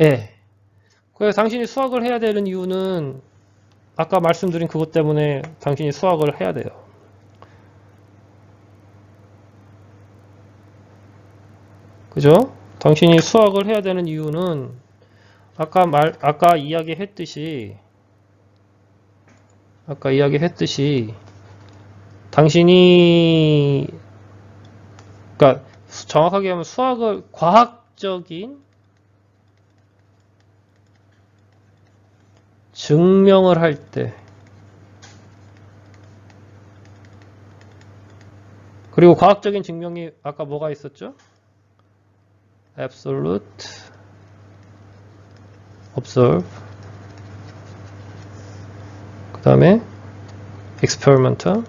예. 그래서 당신이 수학을 해야 되는 이유는 아까 말씀드린 그것 때문에 당신이 수학을 해야 돼요. 그죠? 당신이 수학을 해야 되는 이유는 아까 말 아까 이야기했듯이 아까 이야기했듯이 당신이 수- 정확하게 하면 수학을 과학적인 증명을 할 때 그리고 과학적인 증명이 아까 뭐가 있었죠? absolute observe 그 다음에 experimental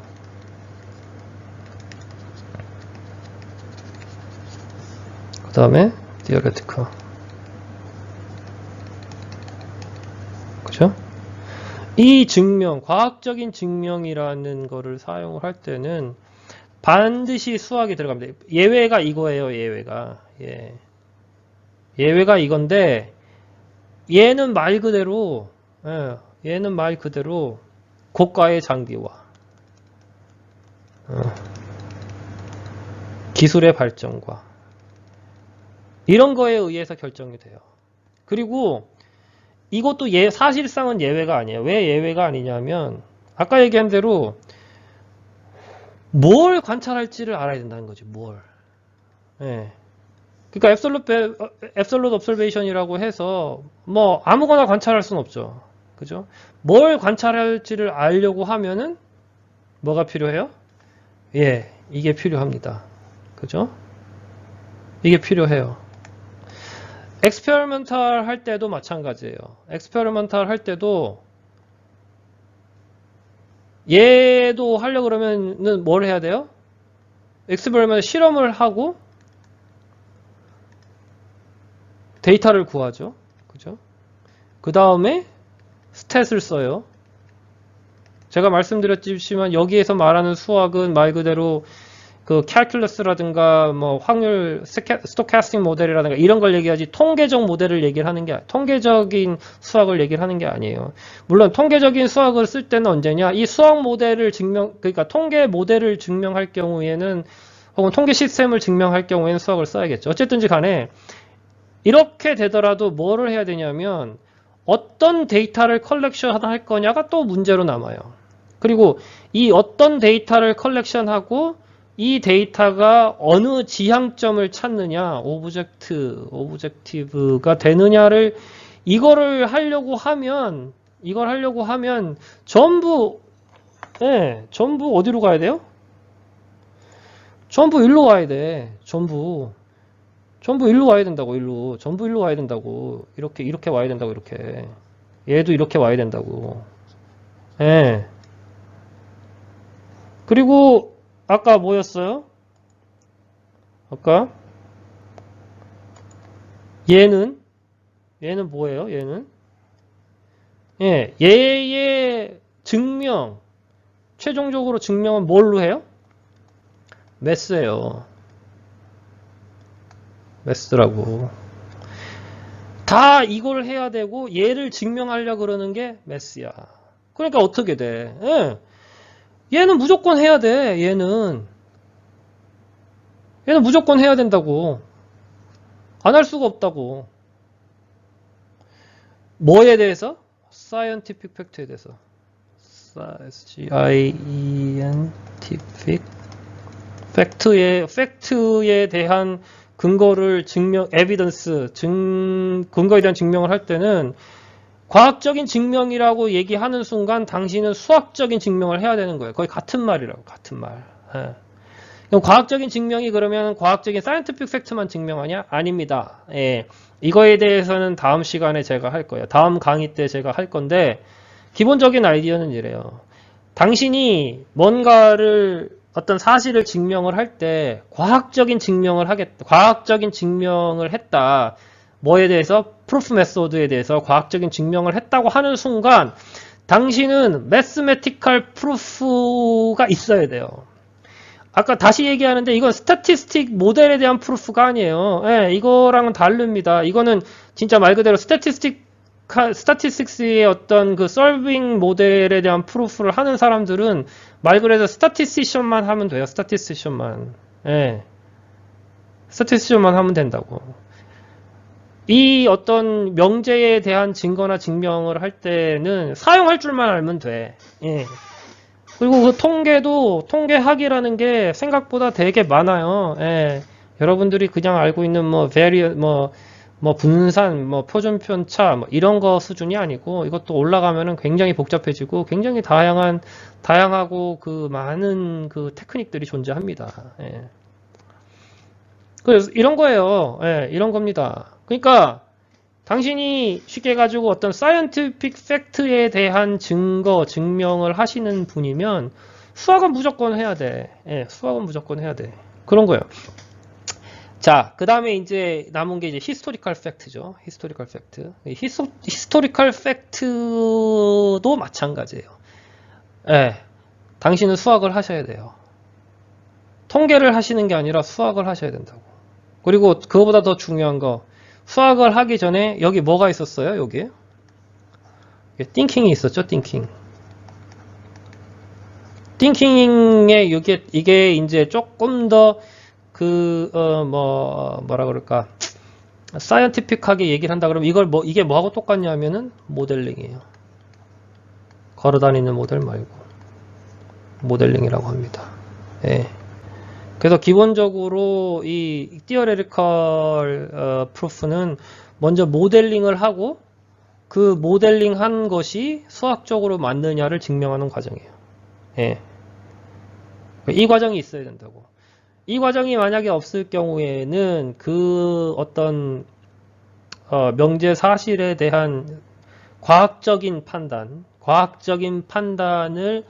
그 다음에 theoretical 그죠? 이 증명, 과학적인 증명이라는 거를 사용을 할 때는 반드시 수학이 들어갑니다. 예외가 이거예요, 예외가. 예. 예외가 이건데, 얘는 말 그대로, 예, 얘는 말 그대로 고가의 장비와 어, 기술의 발전과 이런 거에 의해서 결정이 돼요. 그리고 이것도 예, 사실상은 예외가 아니에요. 왜 예외가 아니냐면 아까 얘기한 대로 뭘 관찰할지를 알아야 된다는 거지. 뭘. 예. 그러니까 앱솔루트 observation이라고 해서 뭐 아무거나 관찰할 수는 없죠. 그죠? 뭘 관찰할지를 알려고 하면은 뭐가 필요해요? 예, 이게 필요합니다. 그죠? 이게 필요해요. 엑스페리멘탈 할 때도 마찬가지예요. 엑스페리멘탈 할 때도 얘도 하려 그러면은 뭘 해야 돼요? 엑스페리멘탈 실험을 하고 데이터를 구하죠. 그죠? 그 다음에 스탯을 써요. 제가 말씀드렸지만 여기에서 말하는 수학은 말 그대로 그 캘큘러스라든가 뭐 확률 스토캐스팅 모델이라든가 이런 걸 얘기하지 통계적 모델을 얘기를 하는 게 통계적인 수학을 얘기를 하는 게 아니에요. 물론 통계적인 수학을 쓸 때는 언제냐? 이 수학 모델을 증명 그러니까 통계 모델을 증명할 경우에는 혹은 통계 시스템을 증명할 경우에는 수학을 써야겠죠. 어쨌든지 간에 이렇게 되더라도 뭐를 해야 되냐면 어떤 데이터를 컬렉션 할 거냐가 또 문제로 남아요. 그리고 이 어떤 데이터를 컬렉션하고 이 데이터가 어느 지향점을 찾느냐, 오브젝트, 오브젝티브가 되느냐를 이거를 하려고 하면 이걸 하려고 하면 전부 예, 전부 어디로 가야 돼요? 전부 일로 와야 돼. 전부. 전부 일로 와야 된다고 일로. 전부 일로 와야 된다고. 이렇게 이렇게 와야 된다고 이렇게. 얘도 이렇게 와야 된다고. 예. 그리고 아까 뭐였어요 아까 얘는 얘는 뭐예요 얘는 예 얘의 증명 최종적으로 증명은 뭘로 해요 매스예요 매스라고. 다 이걸 해야 되고 얘를 증명하려 그러는 게 매스야. 그러니까 어떻게 돼? 예. 얘는 무조건 해야 돼. 얘는 얘는 무조건 해야 된다고. 안 할 수가 없다고. 뭐에 대해서? scientific fact에 대해서. scientific 팩트에 팩트에 대한 근거를 증명, 에비던스, 증, 근거에 대한 증명을 할 때는 과학적인 증명이라고 얘기하는 순간 당신은 수학적인 증명을 해야 되는 거예요. 거의 같은 말이라고, 같은 말. 예. 그럼 과학적인 증명이 그러면 과학적인 사이언티픽 팩트만 증명하냐? 아닙니다. 예. 이거에 대해서는 다음 시간에 제가 할 거예요. 다음 강의 때 제가 할 건데, 기본적인 아이디어는 이래요. 당신이 뭔가를 어떤 사실을 증명을 할 때 과학적인 증명을 하겠다. 과학적인 증명을 했다. 뭐에 대해서? 프루프 메소드에 대해서 과학적인 증명을 했다고 하는 순간 당신은 매스메티컬 프루프가 있어야 돼요. 아까 다시 얘기하는데 이건 스태티스틱 모델에 대한 프루프가 아니에요. 예, 이거랑은 다릅니다. 이거는 진짜 말 그대로 스태티스틱 스타티스틱스의 어떤 그 solving 모델에 대한 프루프를 하는 사람들은 말 그대로 스타티스티션만 하면 돼요. 스타티스티션만. 예. 스타티스티션만 하면 된다고. 이 어떤 명제에 대한 증거나 증명을 할 때는 사용할 줄만 알면 돼. 예. 그리고 그 통계도 통계학이라는 게 생각보다 되게 많아요. 예. 여러분들이 그냥 알고 있는 뭐 variant 뭐, 뭐 분산, 뭐 표준 편차 뭐 이런 거 수준이 아니고 이것도 올라가면은 굉장히 복잡해지고 굉장히 다양한 다양하고 그 많은 그 테크닉들이 존재합니다. 예. 그래서 이런 거예요. 예, 이런 겁니다. 그러니까 당신이 쉽게 가지고 어떤 사이언티픽 팩트에 대한 증거, 증명을 하시는 분이면 수학은 무조건 해야 돼. 예, 수학은 무조건 해야 돼. 그런 거예요. 자, 그 다음에 이제 남은 게 이제 히스토리컬 팩트죠. 히스토리컬 팩트. 히스토, 히스토리컬 팩트도 마찬가지예요. 예, 당신은 수학을 하셔야 돼요. 통계를 하시는 게 아니라 수학을 하셔야 된다고. 그리고 그거보다 더 중요한 거, 수학을 하기 전에 여기 뭐가 있었어요? 여기 띵킹이 있었죠. 띵킹. 띵킹에 이게 이게 이제 조금 더 그 어 뭐 뭐라 그럴까 사이언티픽하게 얘기를 한다 그러면 이걸 뭐 이게 뭐하고 똑같냐면은 모델링이에요. 걸어다니는 모델 말고 모델링이라고 합니다. 예. 그래서 기본적으로 이 theoretical 어, proof는 먼저 모델링을 하고 그 모델링 한 것이 수학적으로 맞느냐를 증명하는 과정이에요. 예. 이 과정이 있어야 된다고. 이 과정이 만약에 없을 경우에는 그 어떤 어, 명제 사실에 대한 과학적인 판단, 과학적인 판단을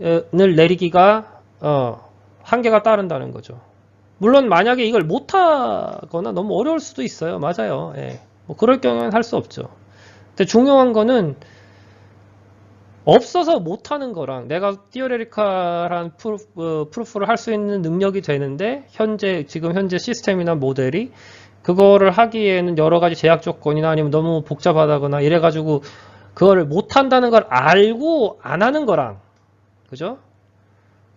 어, 을 내리기가 어, 한계가 따른다는 거죠. 물론 만약에 이걸 못하거나 너무 어려울 수도 있어요. 맞아요. 예. 뭐 그럴 경우에는 할 수 없죠. 근데 중요한 거는 없어서 못하는 거랑 내가 티어레리칼한 프루프, 어, 프루프를 할 수 있는 능력이 되는데 현재 지금 현재 시스템이나 모델이 그거를 하기에는 여러 가지 제약 조건이나 아니면 너무 복잡하다거나 이래가지고 그거를 못한다는 걸 알고 안 하는 거랑 그죠?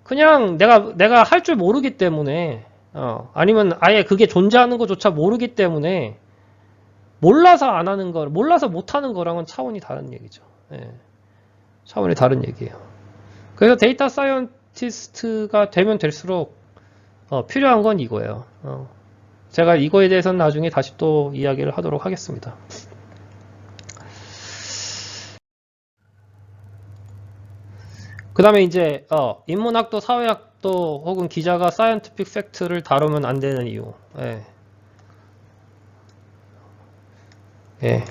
그냥 내가 내가 할 줄 모르기 때문에 어, 아니면 아예 그게 존재하는 것조차 모르기 때문에 몰라서 안 하는 거, 몰라서 못 하는 거랑은 차원이 다른 얘기죠. 예. 차원이 다른 얘기예요. 그래서 데이터 사이언티스트가 되면 될수록 어, 필요한 건 이거예요. 어. 제가 이거에 대해서는 나중에 다시 또 이야기를 하도록 하겠습니다. 그 다음에 이제 어, 인문학도 사회학도 혹은 기자가 사이언티픽 팩트를 다루면 안 되는 이유. 예. 예.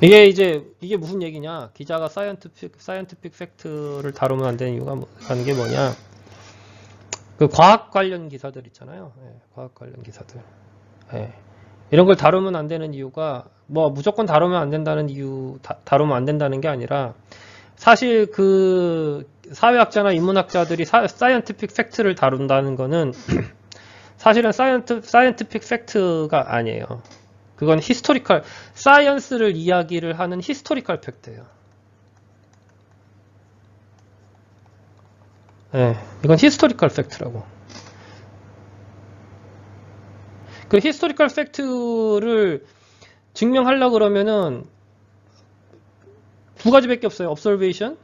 이게 이제 이게 무슨 얘기냐? 기자가 사이언티픽 사이언티픽 팩트를 다루면 안 되는 이유가 뭐, 라는 게 뭐냐? 그 과학 관련 기사들 있잖아요. 예, 과학 관련 기사들. 예. 이런 걸 다루면 안 되는 이유가 뭐 무조건 다루면 안 된다는 이유 다, 다루면 안 된다는 게 아니라 사실 그 사회학자나 인문학자들이 사, 사이언티픽 팩트를 다룬다는 거는 사실은 사이언티, 사이언티픽 팩트가 아니에요. 그건 히스토리컬 사이언스를 이야기를 하는 히스토리컬 팩트예요. 네, 이건 히스토리컬 팩트라고. 그 히스토리컬 팩트를 증명하려 그러면은 두 가지밖에 없어요. observation.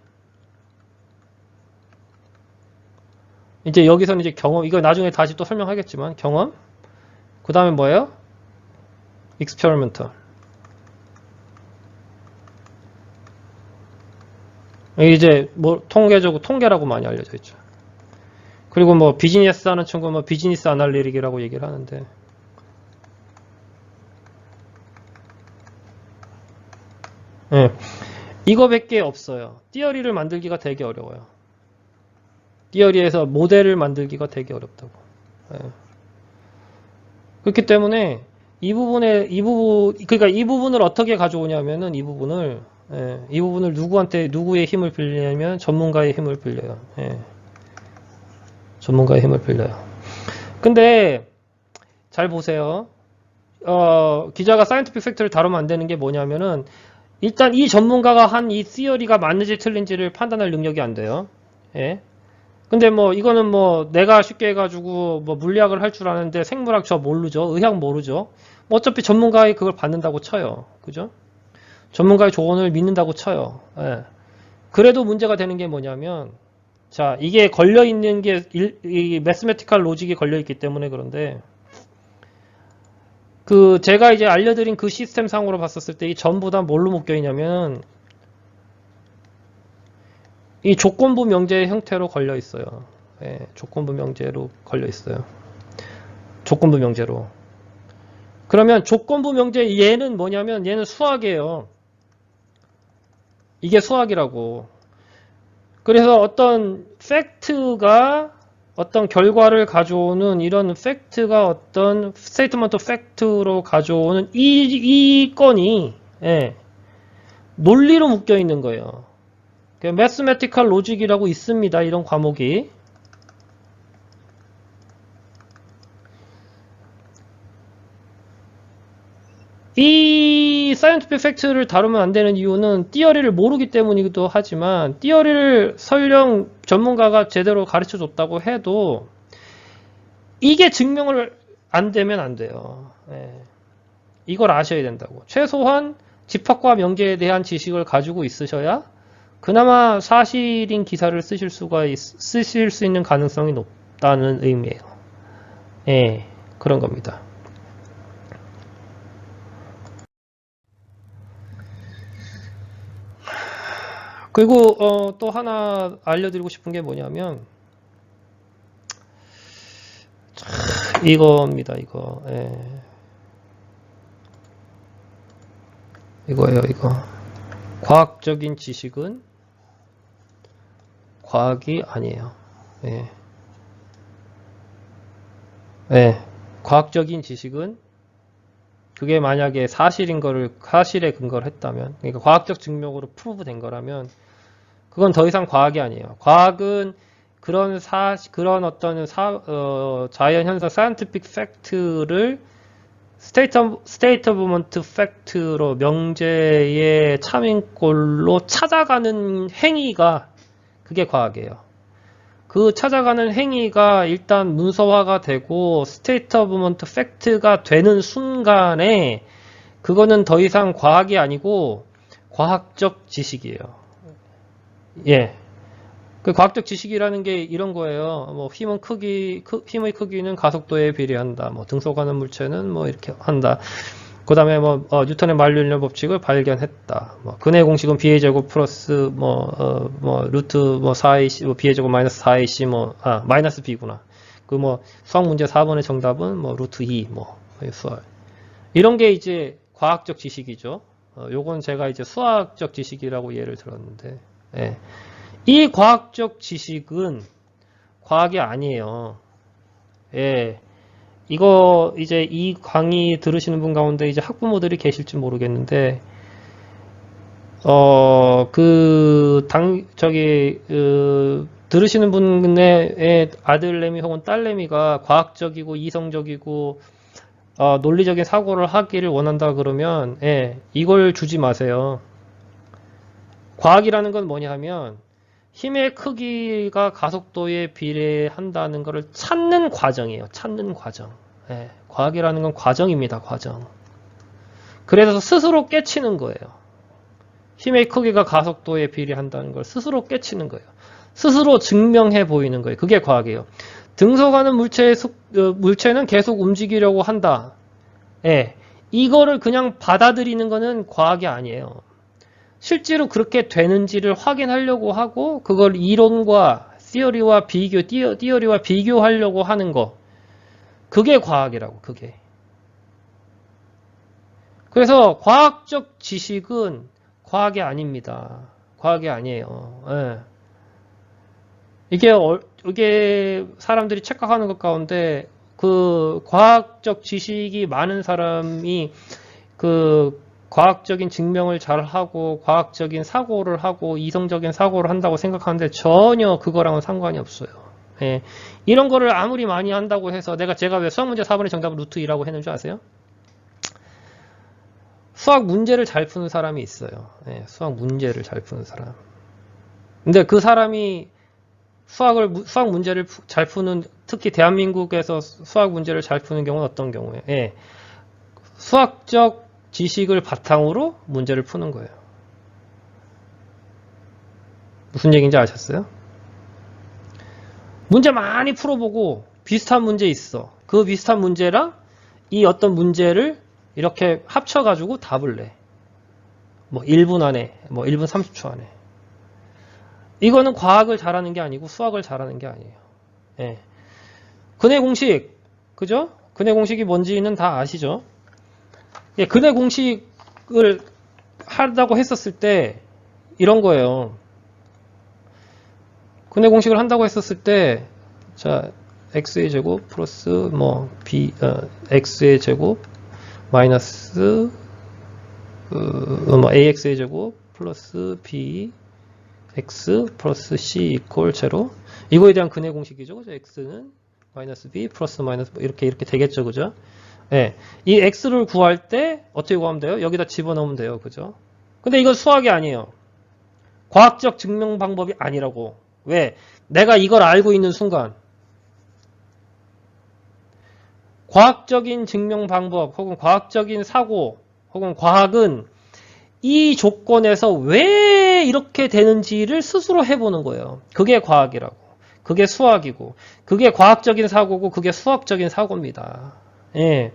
이제 여기서는 이제 경험, 이거 나중에 다시 또 설명하겠지만 경험. 그 다음에 뭐예요? experimental. 이제 뭐 통계적으로 통계라고 많이 알려져 있죠. 그리고 뭐 비즈니스 하는 친구 뭐 비즈니스 아날리틱이라고 얘기를 하는데 예. 이거밖에 없어요. 띠어리를 만들기가 되게 어려워요. 띠어리에서 모델을 만들기가 되게 어렵다고. 예. 그렇기 때문에 이 부분에 이 부분 그러니까 이 부분을 어떻게 가져오냐면은 이 부분을 예, 이 부분을 누구한테 누구의 힘을 빌리냐면 전문가의 힘을 빌려요. 예. 전문가의 힘을 빌려요. 근데 잘 보세요. 어, 기자가 사이언티픽 팩트를 다루면 안 되는 게 뭐냐면은 일단 이 전문가가 한 이 시어리가 맞는지 틀린지를 판단할 능력이 안 돼요. 예. 근데 뭐 이거는 뭐 내가 쉽게 해가지고 뭐 물리학을 할 줄 아는데 생물학 저 모르죠. 의학 모르죠. 뭐 어차피 전문가의 그걸 받는다고 쳐요. 그죠? 전문가의 조언을 믿는다고 쳐요. 예. 그래도 문제가 되는 게 뭐냐면 자 이게 걸려 있는 게 일, 이 매스메티컬 로직이 걸려 있기 때문에 그런데 그 제가 이제 알려드린 그 시스템 상으로 봤었을 때 이 전부 다 뭘로 묶여 있냐면 이 조건부 명제의 형태로 걸려 있어요. 예, 조건부 명제로 걸려 있어요. 조건부 명제로. 그러면 조건부 명제 얘는 뭐냐면 얘는 수학이에요. 이게 수학이라고. 그래서 어떤 팩트가 어떤 결과를 가져오는 이런 팩트가 어떤 스테이트먼트 팩트로 가져오는 이, 이 건이 예, 논리로 묶여 있는 거예요. 매스메티컬 로직이라고 있습니다. 이런 과목이. 이 사이언티픽 팩트를 다루면 안 되는 이유는 띠어리를 모르기 때문이기도 하지만 띠어리를 설령 전문가가 제대로 가르쳐 줬다고 해도 이게 증명을 안 되면 안 돼요. 예. 이걸 아셔야 된다고. 최소한 집합과 명제에 대한 지식을 가지고 있으셔야 그나마 사실인 기사를 쓰실 수가 있, 쓰실 수 있는 가능성이 높다는 의미예요. 예, 그런 겁니다. 그리고 어, 또 하나 알려드리고 싶은 게 뭐냐면 자, 이겁니다. 이거 예. 이거예요. 이거 과학적인 지식은 과학이 아니에요. 예. 예. 과학적인 지식은 그게 만약에 사실인 거를 사실에 근거를 했다면 그러니까 과학적 증명으로 프루브된 거라면 그건 더 이상 과학이 아니에요. 과학은 그런 사 그런 어떤 사, 어, 자연 현상 사이언티픽 팩트를 스테이트 스테이트 오브먼트 팩트로 명제의 참인꼴로 찾아가는 행위가 그게 과학이에요. 그 찾아가는 행위가 일단 문서화가 되고 스테이트 오브먼트 팩트가 되는 순간에 그거는 더 이상 과학이 아니고 과학적 지식이에요. 예. 그 과학적 지식이라는 게 이런 거예요. 뭐 힘은 크기, 크, 힘의 크기는 가속도에 비례한다. 뭐 등속하는 물체는 뭐 이렇게 한다. 그 다음에 뭐 어, 뉴턴의 만류인력 법칙을 발견했다. 뭐 근의 공식은 b의 제곱 플러스 뭐, 어, 뭐 루트 뭐 4ac, 뭐 b의 제곱 마이너스 4ac 뭐, 아, 마이너스 b구나. 그 뭐 수학 문제 4번의 정답은 뭐 루트 2 뭐, 수학. 이런 게 이제 과학적 지식이죠. 어, 요건 제가 이제 수학적 지식이라고 예를 들었는데. 예. 이 과학적 지식은 과학이 아니에요. 예. 이거 이제 이 강의 들으시는 분 가운데 이제 학부모들이 계실지 모르겠는데 어 그 당 저기 그, 들으시는 분의 아들내미 혹은 딸내미가 과학적이고 이성적이고 어, 논리적인 사고를 하기를 원한다 그러면 예, 이걸 주지 마세요. 과학이라는 건 뭐냐 하면 힘의 크기가 가속도에 비례한다는 것을 찾는 과정이에요. 찾는 과정. 예, 과학이라는 건 과정입니다. 과정. 그래서 스스로 깨치는 거예요. 힘의 크기가 가속도에 비례한다는 걸 스스로 깨치는 거예요. 스스로 증명해 보이는 거예요. 그게 과학이에요. 등속하는 물체의 수, 어, 물체는 계속 움직이려고 한다. 예, 이거를 그냥 받아들이는 거는 과학이 아니에요. 실제로 그렇게 되는지를 확인하려고 하고 그걸 이론과 시어리와 비교, 띠어, 띠어리와 비교하려고 하는 거. 그게 과학이라고, 그게. 그래서 과학적 지식은 과학이 아닙니다. 과학이 아니에요. 예. 이게, 어, 이게 사람들이 착각하는 것 가운데 그 과학적 지식이 많은 사람이 그 과학적인 증명을 잘 하고 과학적인 사고를 하고 이성적인 사고를 한다고 생각하는데 전혀 그거랑은 상관이 없어요. 예. 이런 거를 아무리 많이 한다고 해서 내가 제가 왜 수학 문제 4번의 정답을 루트 2라고 했는 줄 아세요? 수학 문제를 잘 푸는 사람이 있어요. 예, 수학 문제를 잘 푸는 사람. 근데 그 사람이 수학을 무- 수학 문제를 푸- 잘 푸는 특히 대한민국에서 수학 문제를 잘 푸는 경우는 어떤 경우에 예, 수학적 지식을 바탕으로 문제를 푸는 거예요. 무슨 얘기인지 아셨어요? 문제 많이 풀어보고 비슷한 문제 있어. 그 비슷한 문제랑 이 어떤 문제를 이렇게 합쳐가지고 답을 내. 뭐 1분 안에, 뭐 1분 30초 안에. 이거는 과학을 잘하는 게 아니고 수학을 잘하는 게 아니에요. 예. 근해 공식, 그죠? 근해 공식이 뭔지는 다 아시죠? 예, 근해 공식을 한다고 했었을 때 이런 거예요. 근해 공식을 한다고 했었을 때, 자, x의 제곱 플러스 뭐 b 어, x의 제곱 마이너스 어, 뭐 ax의 제곱 플러스 b x 플러스 c 이퀄 제로 이거에 대한 근해 공식이죠. 그죠? x는 마이너스 b 플러스 마이너스 뭐 이렇게 이렇게 되겠죠. 그죠? 예. 이 x를 구할 때 어떻게 구하면 돼요? 여기다 집어넣으면 돼요. 그죠? 근데 이건 수학이 아니에요. 과학적 증명 방법이 아니라고. 왜? 내가 이걸 알고 있는 순간 과학적인 증명 방법 혹은 과학적인 사고 혹은 과학은 이 조건에서 왜 이렇게 되는지를 스스로 해보는 거예요. 그게 과학이라고. 그게 수학이고, 그게 과학적인 사고고, 그게 수학적인 사고입니다. 예.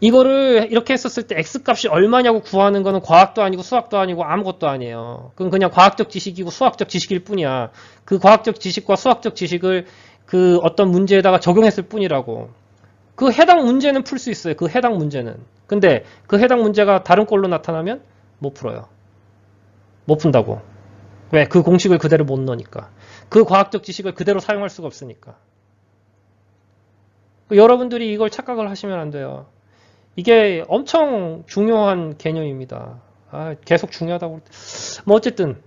이거를 이렇게 했었을 때 x값이 얼마냐고 구하는 거는 과학도 아니고 수학도 아니고 아무것도 아니에요. 그건 그냥 과학적 지식이고 수학적 지식일 뿐이야. 그 과학적 지식과 수학적 지식을 그 어떤 문제에다가 적용했을 뿐이라고. 그 해당 문제는 풀 수 있어요. 그 해당 문제는. 근데 그 해당 문제가 다른 꼴로 나타나면 못 풀어요. 못 푼다고. 왜? 그 공식을 그대로 못 넣으니까. 그 과학적 지식을 그대로 사용할 수가 없으니까. 그 여러분들이 이걸 착각을 하시면 안 돼요. 이게 엄청 중요한 개념입니다. 아, 계속 중요하다고. 뭐 어쨌든.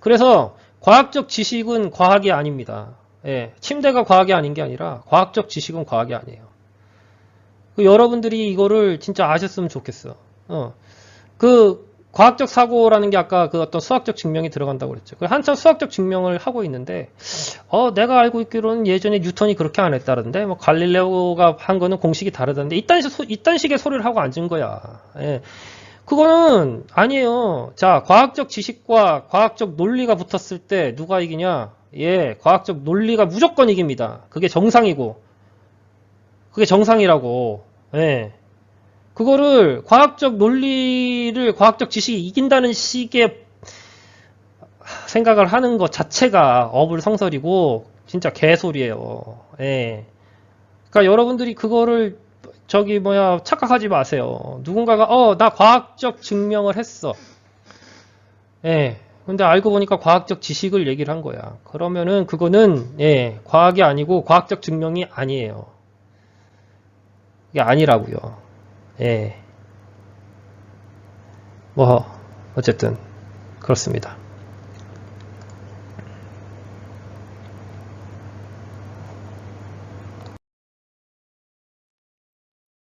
그래서 과학적 지식은 과학이 아닙니다. 예, 침대가 과학이 아닌 게 아니라 과학적 지식은 과학이 아니에요. 그 여러분들이 이거를 진짜 아셨으면 좋겠어. 어. 그 과학적 사고라는 게 아까 그 어떤 수학적 증명이 들어간다고 그랬죠. 그 한참 수학적 증명을 하고 있는데, 어, 내가 알고 있기로는 예전에 뉴턴이 그렇게 안 했다는데, 뭐 갈릴레오가 한 거는 공식이 다르다는데, 이딴, 식- 이딴 식의 소리를 하고 앉은 거야. 예. 그거는 아니에요. 자, 과학적 지식과 과학적 논리가 붙었을 때 누가 이기냐? 예, 과학적 논리가 무조건 이깁니다. 그게 정상이고, 그게 정상이라고. 예. 그거를 과학적 논리를 과학적 지식이 이긴다는 식의 생각을 하는 것 자체가 어불성설이고 진짜 개소리예요. 예. 그러니까 여러분들이 그거를 저기 뭐야 착각하지 마세요. 누군가가 어 나 과학적 증명을 했어. 예. 근데 알고 보니까 과학적 지식을 얘기를 한 거야. 그러면은 그거는 예, 과학이 아니고 과학적 증명이 아니에요. 이게 아니라고요. 예. 뭐 어쨌든 그렇습니다.